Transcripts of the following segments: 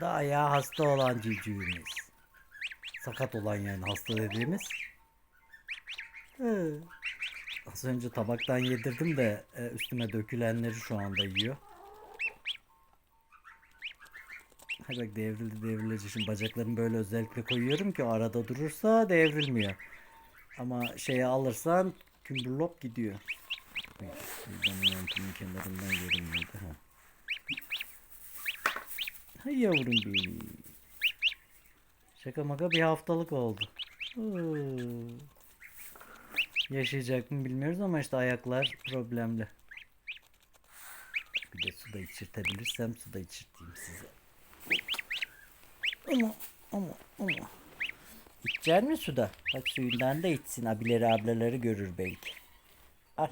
da ayağı hasta olan civcivimiz. Sakat olan yani hasta dediğimiz. Hı. Az önce tabaktan yedirdim de e, üstüme dökülenleri şu anda yiyor. Hay bak devrildi devrilecek. Şimdi bacaklarımı böyle özellikle koyuyorum ki arada durursa devrilmiyor. Ama şeye alırsan kümburlop gidiyor. Buradan montumun kenarından görünmüyordu. Ha. Hay yavrum benim. Şaka maka bir haftalık oldu. Yaşayacak mı bilmiyoruz ama işte ayaklar problemli. Bir de suda içirtebilirsem suda içirteyim size. Ama ama ama. İçecek mi suda? Bak suyundan da içsin. Abileri ablaları görür belki. Al.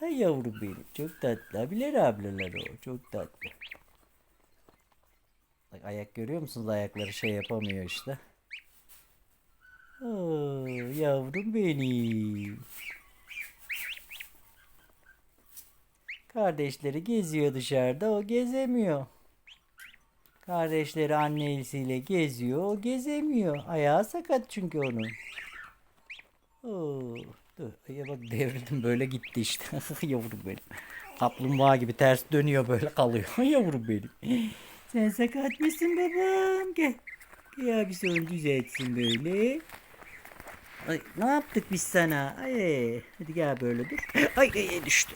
Hay yavrum benim. Çok tatlı. Abileri ablaları o. Çok tatlı. Ayak görüyor musunuz? Ayakları şey yapamıyor işte. Oo, yavrum benim. Kardeşleri geziyor dışarıda, o gezemiyor. Kardeşleri annesiyle geziyor, o gezemiyor. Ayağı sakat çünkü onun. Oo, dur. Ya bak devrildim böyle gitti işte. yavrum benim. Kaplumbağa gibi ters dönüyor böyle kalıyor. yavrum benim. Sen sakat mısın babam? Gel. Gel abi sonra düzeltsin böyle. Ay, ne yaptık biz sana? Ay, hadi gel böyle dur. Ay, ay, düştü.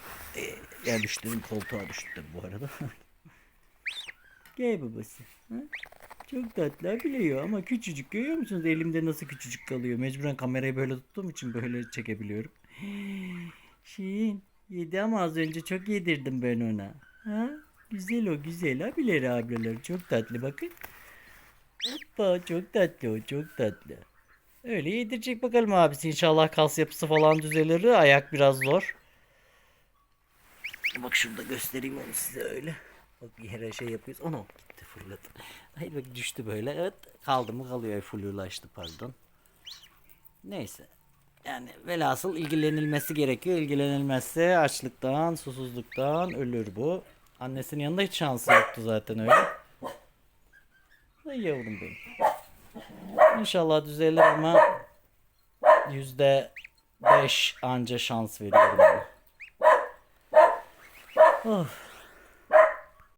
Ya düştüm koltuğa düştü bu arada. gel babası. Ha? Çok tatlı biliyor ama küçücük görüyor musunuz? Elimde nasıl küçücük kalıyor. Mecburen kamerayı böyle tuttuğum için böyle çekebiliyorum. Şirin yedi ama az önce çok yedirdim ben ona. Ha? Güzel o güzel abileri ablaları çok tatlı bakın. Hoppa çok tatlı o çok tatlı. Öyle yedirecek bakalım abisi. İnşallah kas yapısı falan düzelir. Ayak biraz zor. Bak şurada göstereyim onu size öyle. Bak yere şey yapıyoruz. Onu gitti fırladı. Hayır bak düştü böyle. Evet kaldı mı kalıyor. Flulaştı pardon. Neyse. Yani velhasıl ilgilenilmesi gerekiyor. İlgilenilmezse açlıktan, susuzluktan ölür bu. Annesinin yanında hiç şansı yoktu zaten öyle. Ay yavrum benim. İnşallah düzelir ama yüzde beş anca şans veriyorum. Of.